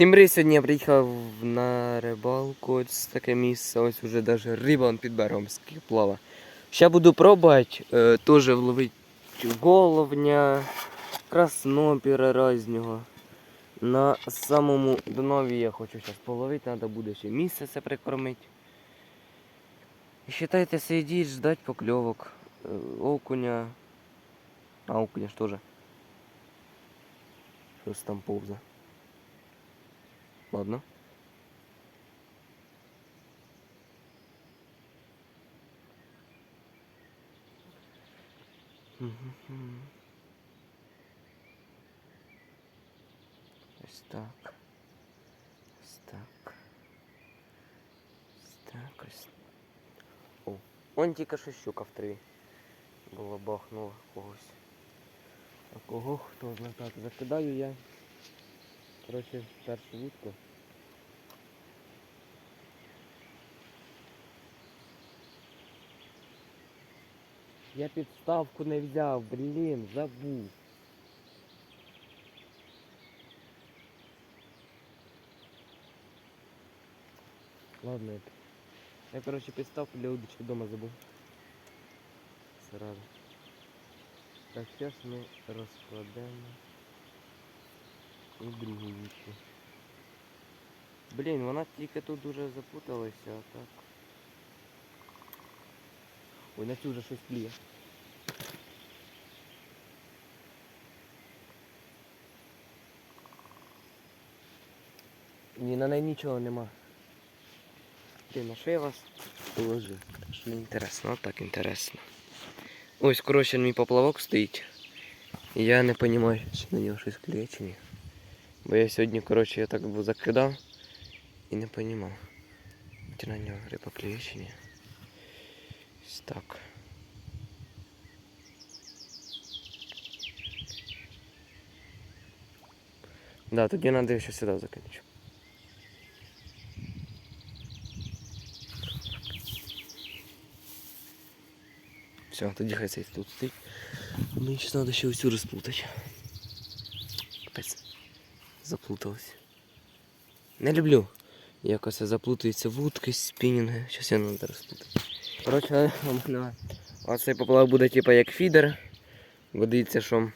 Всім привіт, сьогодні я приїхав на рибалку, ось таке місце, ось уже даже риба під берегом скільки плава. Ще буду пробувати, е, теж вловити головня, краснопіра різнього. На самому днові я хочу зараз половити, треба буде ще місце це прикормити. І считайте, сидіть, ждать покльовок, е, окуня. А окуня ж теж. Щось там повзе. Ладно. Ось так. Ось так. Ось так ось. О, он тільки що щука в траві. Була бахнула когось. А кого хто знає так. Закидаю я. Коротше, першу вудку. Я підставку не взяв, блін, забув. Ладно, я, я короче, підставку для удочки дома забув. Сразу. Так, зараз ми розкладемо і другу вічку. Блін, вона тільки тут дуже запуталася, а так. Ой, на цю вже щось кліє. Ні, на неї нічого нема. Блін, на що я вас положив? Що не інтересно, отак інтересно. Ось, коротше, мій поплавок стоїть. І я не розумію, чи на нього щось клеє чи ні. Бо я сьогодні, коротше, я так був закидав і не розумів. Чи на нього риба клеє чи ні. Ось так. Да, тоді треба ще сюди закинути. Все, тоді хай цей тут стоїть. Мені ще треба ще оцю розплутати. Капець. Заплуталась. Не люблю. Якось заплутуються вудки, спінінги. Щас я треба розплутати. Коротше, оцей поплав буде типу як фідер. Бо дивіться, що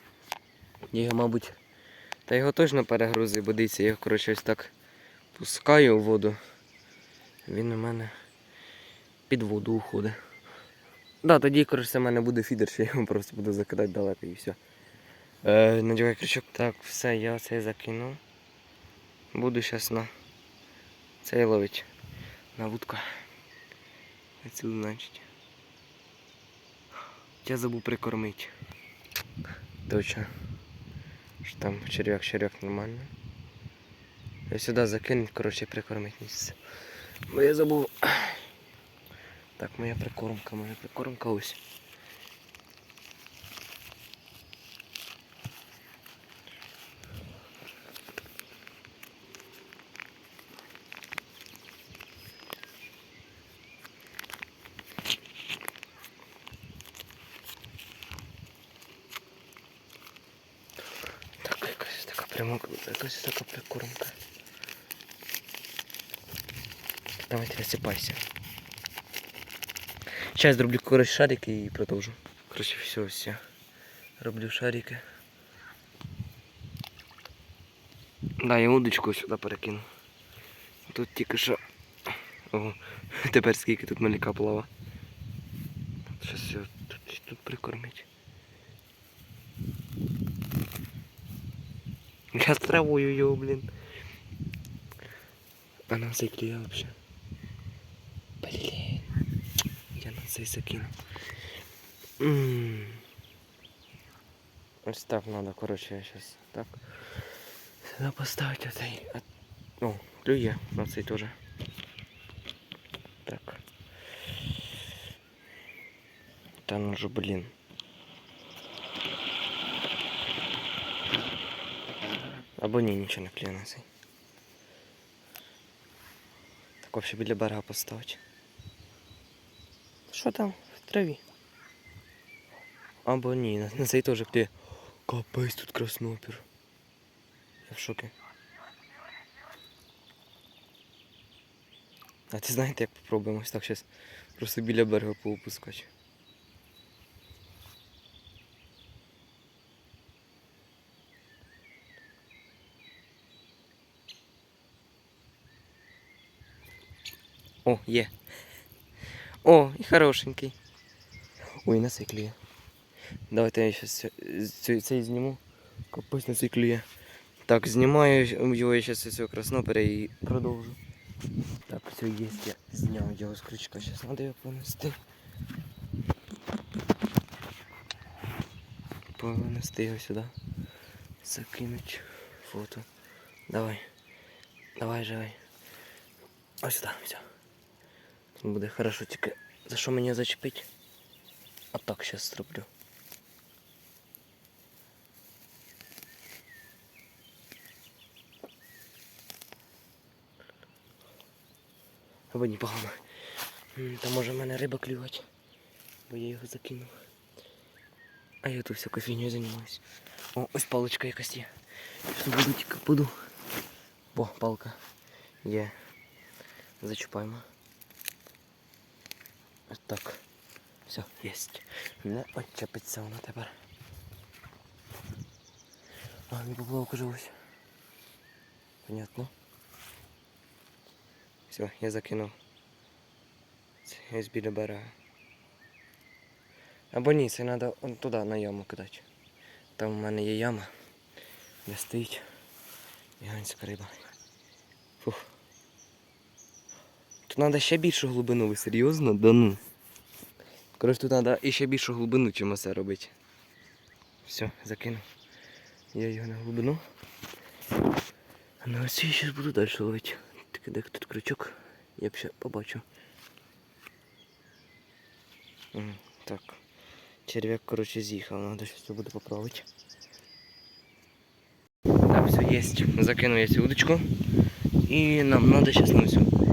його, мабуть, та його точно перегрузив, бо дивіться, я його коротше ось так пускаю у воду. Він у мене під воду уходить. Да, тоді, коротше, в мене буде фідер, що я його просто буду закидати далеко і все. Е, надягай крючок. Так, все, я цей закинув. Буду зараз на цей ловить. На вудка. Оцю, значить. Я забув прикормити. Точно. Що там черв'як, черв'як нормально. Я сюди закинуть, коротше, прикормить місце. Бо я забув. Так, моя прикормка, моя прикормка ось. Так, прямока, якась така прикормка. Давайте висипайся. Сейчас зроблю коротше шарики і продовжу. Коротше, все, все. Роблю шарики. Да, я удочку сюди перекину. Тут тільки що. Ого, тепер скільки тут маляка плава. Все тут, тут прикормить. Я з травою його, блін. А на цей клея вообще. Блін. Я на цей закину. М. Ось так надо, коротше, я сейчас так. Сюди поставити оцей. а- О, клює на цей теж. Так. Та ну же, Або ні, нічого не клює на цей. Так взагалі біля берега поставити. Що там? В траві? Або ні, на, на цей теж клює. Капець тут краснопір. Я в шокі. А ти знаєте, як попробуємо ось так зараз просто біля берега поупускати. О, є. О, і хорошенький. Ой, на клює. Давайте я зараз цей, зніму. Капець на клює. Так, знімаю його я із цього краснопера і продовжу. Так, все є, я зняв його з крючка. Зараз треба його понести. Понести його сюди. Закинуть фото. Давай. Давай, живай. Ось сюди, все. Буде хорошо, тільки за що мені зачепить? А так зараз зроблю. Або ні, погано. Та може в мене риба клювати, бо я його закинув. А я тут всякою фігньою займаюсь. О, ось паличка якась є. Буду тільки буду. О, палка. Є. Зачіпаємо. Ось так. Все, єсть. Не очепиться вона тепер. А, не поплавка живусь. Понятно. Все, я закинув. Це біля берега. Або ні, це треба туди на яму кидати. Там у мене є яма, де стоїть гігантська риба. Фух. Тут треба ще більшу глибину, ви серйозно? Да ну. Коротше, тут треба іще більшу глибину, чим оце робити. Все, закинув. Я його на глибину. А на оці я зараз буду далі ловити. Тільки де тут крючок, я б ще побачу. Так. Черв'як, коротше, з'їхав, треба щось буде поправити. Так, все, есть. Закинув я цю удочку. І нам треба зараз на цю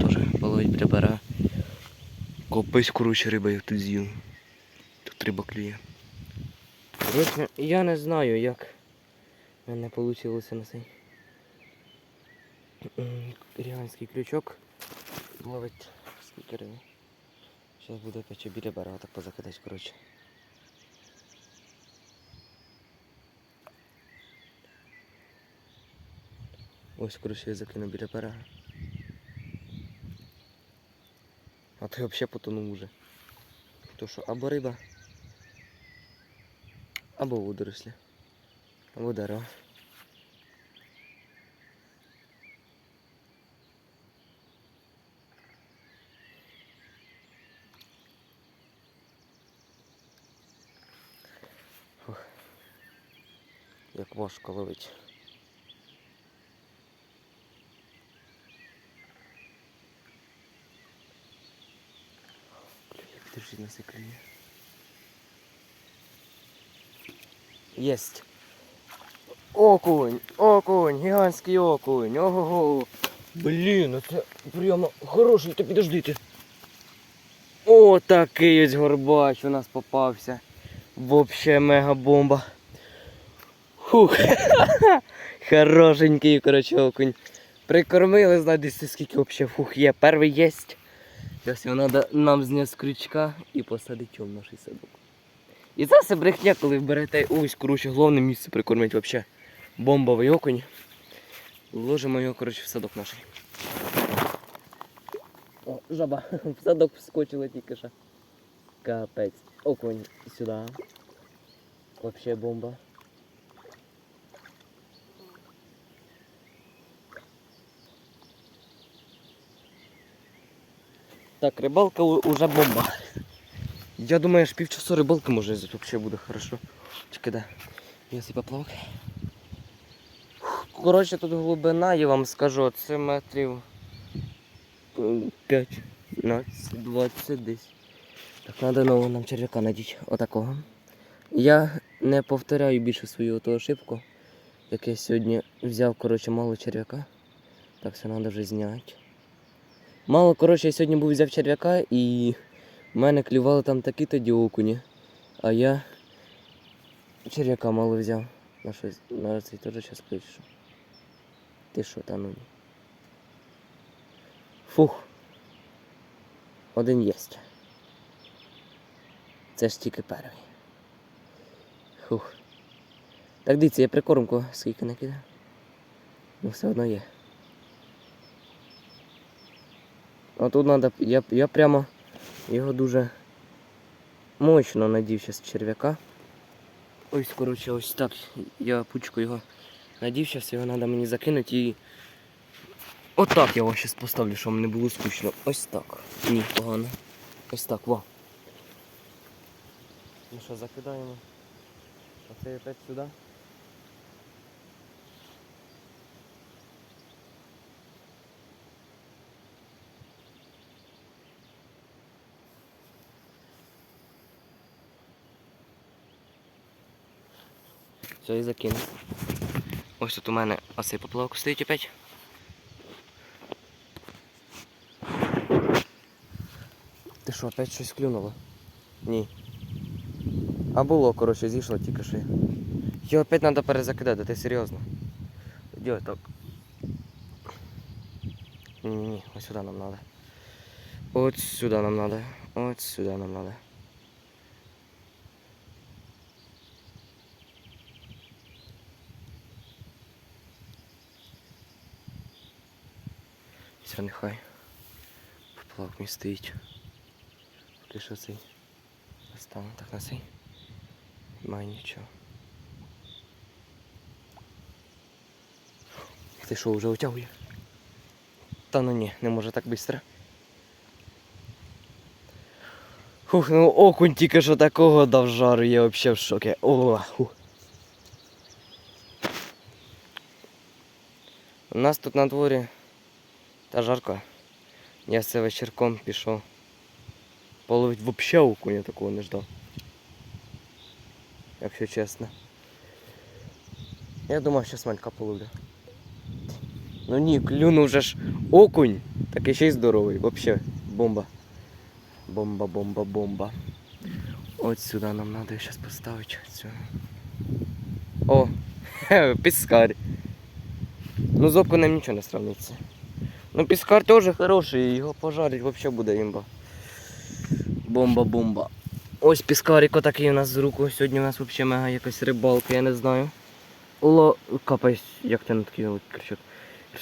берега. Копись, коротше, риба я тут з'їв. Тут риба клює. Коротше, я не знаю, як в мене вийшло на цей м, гігантський крючок. Ловить скільки риби. Зараз буде опять біля берега так позакидати, коротше. Ось, коротше, я закину біля берега. А ти взагалі потонув уже. То що або риба, або водорослі, або дерево. Фух. Як важко ловить. Підожди, на це Окунь, окунь, гігантський окунь. Ого. Блін, ну це прямо хороший, то підождите. О, такий ось горбач у нас попався. Вообще мега бомба. Фух. Хорошенький, короче, окунь. Прикормили, знаєте, скільки вообще фух є. Перший єсть. Зараз його треба нам зняти з крючка і посадити в наш садок. І це все брехня, коли берете ось, коротше, головне місце прикормити вообще. Бомбовий окунь. Вложимо його, коротше, в садок наш. О, жаба. В садок вскочила тільки що. Капець. Окунь сюди. Вообще бомба. Так, рибалка уже бомба. Я думаю, аж півчаса рибалки може взагалі буде хорошо. Чекай, де? Я свій поплавок. Коротше, тут глибина, я вам скажу, це метрів 5, 15, 20 десь. Так, треба нового нам черв'яка надіти. Отакого. Я не повторяю більше свою ту ошибку, як я сьогодні взяв, коротше, мало черв'яка. Так, це треба вже зняти. Мало, коротше, я сьогодні був взяв черв'яка і в мене клювали там такі тоді окуні. А я черв'яка мало взяв. На щось, на цей теж зараз пишу. Ти що, та ну? Фух. Один єсть. Це ж тільки перший. Фух. Так дивіться, я прикормку скільки накидав. Ну все одно є. А тут треба. Я, я прямо його дуже мощно надів зараз черв'яка. Ось, коротше, ось так. Я пучку його надів, зараз його треба мені закинути і. Отак я його зараз поставлю, щоб не було скучно. Ось так. Ні, погано. Ось так, во. Ну що, закидаємо. Оце опять сюди. Все, і закинув. Ось тут у мене оцей поплавок стоїть опять. Ти що, опять щось клюнуло? Ні. А було, коротше, зійшло тільки що. Його опять треба перезакидати, ти серйозно? Йо, так. Ні-ні, ось сюди нам треба. От сюди нам треба. От сюди нам треба. Все, нехай. Поплавок мій стоїть. Поки що цей. Остану так на цей. Немає нічого. Ти що, вже утягує? Та ну ні, не може так швидко. Хух, ну окунь тільки що такого дав жару, я взагалі в шокі. О, хух. У нас тут на дворі та жарко. Я це вечірком пішов. Половить вообще окуня такого не ждав. Якщо чесно. Я думав, що смалька половлю. Ну ні, клюнув вже ж окунь, такий ще й здоровий, вообще бомба. Бомба, бомба, бомба. От сюди нам треба зараз поставити. Цю. О, піскарь. Ну з окунем нічого не сравниться. Ну піскар теж хороший, його пожарить взагалі буде імба. Бомба-бомба. Ось піскарик отакий у нас з руку. Сьогодні у нас взагалі мега якась рибалка, я не знаю. Ло... Капець, як ти на такий кричок.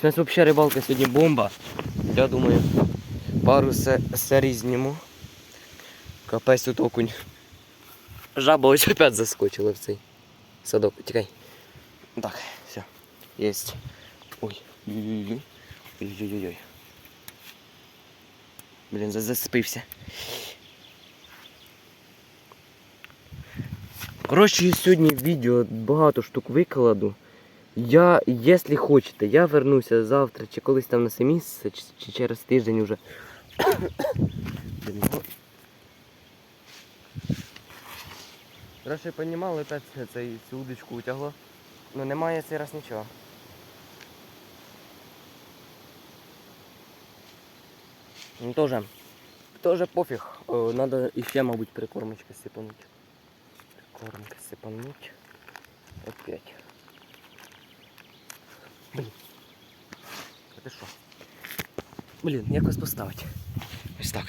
У нас взагалі рибалка сьогодні бомба. Я думаю, пару се... серій зніму. Капець тут окунь. Жаба ось опять заскочила в цей садок. Тікай. Так, все. Єсть. Ой. Ой-ой-ой. Блін, за- заспився. Коротше, я сьогодні відео багато штук викладу. Я, якщо хочете, я вернуся завтра чи колись там на це місце, чи, чи через тиждень уже. Його- Коротше, понімали, опять цю удочку утягло. Ну немає цей раз нічого. Ну тоже, тоже пофиг. Э, Надо еще, мабуть, прикормочка сипануть. Прикормка сипануть. Опять. Блін. А ти що? Блін, якось поставити. Ось так.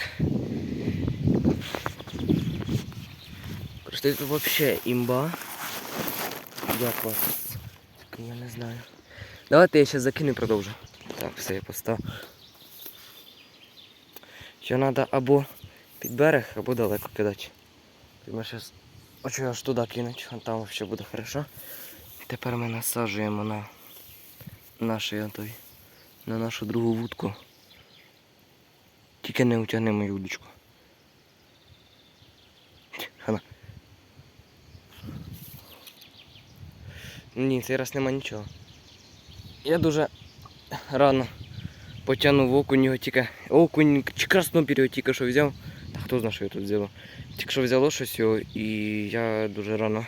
Просто тут вообще імба. Як вас? Тільки я не знаю. Давайте я ще закину і продовжу. Так, все, я поставив. Що треба або під берег, або далеко кидати. Ми зараз хочу аж туди кинути, а там ще буде хорошо. Тепер ми насаджуємо на наш той, на нашу другу вудку. Тільки не утягни мою удочку. Хана. Ні, цей раз нема нічого. Я дуже рано потягнув окунь його тільки. Окунь чи краснопір його тільки що взяв. Та хто знає, що я тут взяло. Тільки що взяло щось його і я дуже рано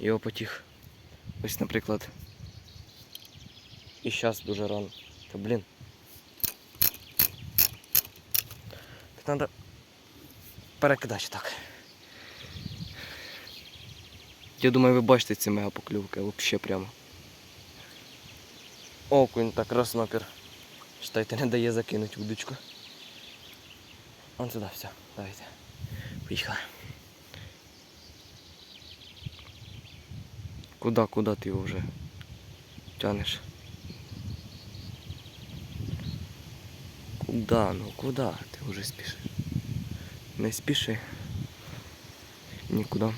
його потіг. Ось, наприклад. І зараз дуже рано. Та блін. Треба перекидати так. Я думаю, ви бачите ці мегапоклювки, взагалі прямо. Окунь так краснопір. Считайте, не дає закинути удочку. Вон сюди, все, давайте. Поїхали. Куда, куда ти його вже тянеш? Куда, ну куда ти вже спішиш? Не спіши. Нікуди.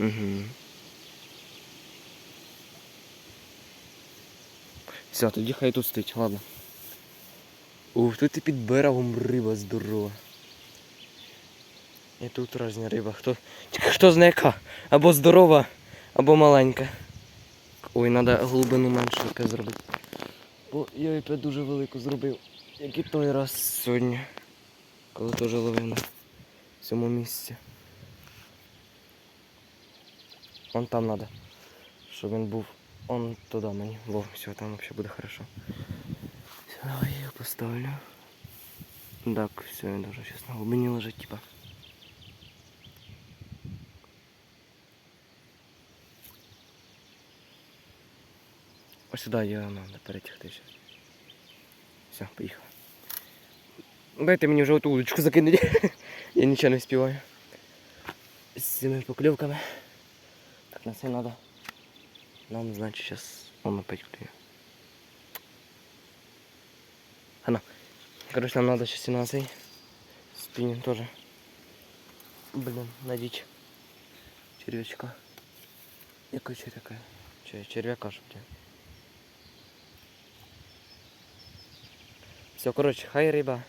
Угу. Все, тоді хай тут стоїть, ладно. Ух, тут і під берегом риба здорова. І тут різна риба. Хто, хто знає яка? Або здорова, або маленька. Ой, треба глибину менше яке зробити. Бо я і дуже велику зробив. Як і той раз сьогодні. Коли теж ловив на цьому місці. Вон там треба. Щоб він був он туди мені. Во, все, там взагалі буде хорошо. Все, давай я поставлю. Так, все, він дуже зараз на глибині лежить, типа. Ось сюди я надо перетягти зараз. Все, поїхав. Дайте мені вже оту удочку закинути. я нічого не співаю. З цими покльовками. Так, на це треба. Нам, значить, зараз он опять клює. Ано. Короче, нам надо сейчас и на цей спиннинг тоже. Блин, надеть червячка. Якого червяка? Че, червяка ж, блин. Все, короче, хай риба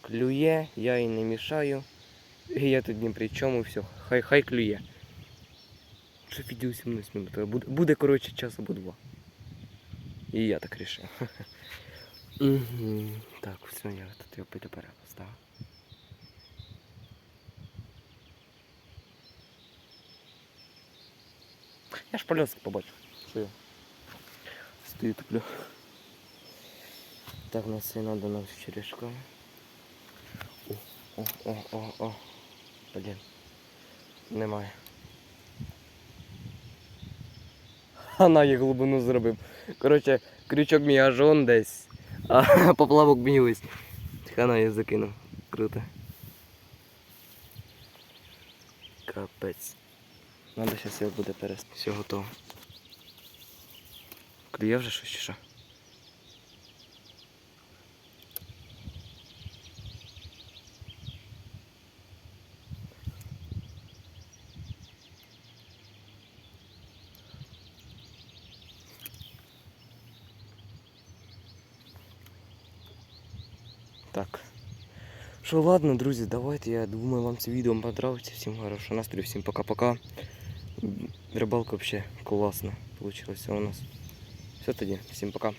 клює, я їй не мішаю. І я тут ні при чому, все, хай, хай клює. Вже відео 17 минут. Буде, буде, коротше, час або два. І я так рішив. Так, все, я тут його тепер поставив. Я ж полюс побачу. Що я стою туплю. Так, на це треба нам черешка. О, о, о, о, о. Блін. Немає. Хана я глибину зробив. Коротше, крючок мій аж он десь, а поплавок мій ось. Хана я закинув. Круто. Капець. Надо зараз його буде перестати. Все готово. Клює вже щось чи що? Що, ладно, друзі, давайте. Я думаю, вам це відео понравиться. Всім хорошого настрою, всім пока-пока. Рибалка вообще классно получилась у нас. Все тоді, всім пока.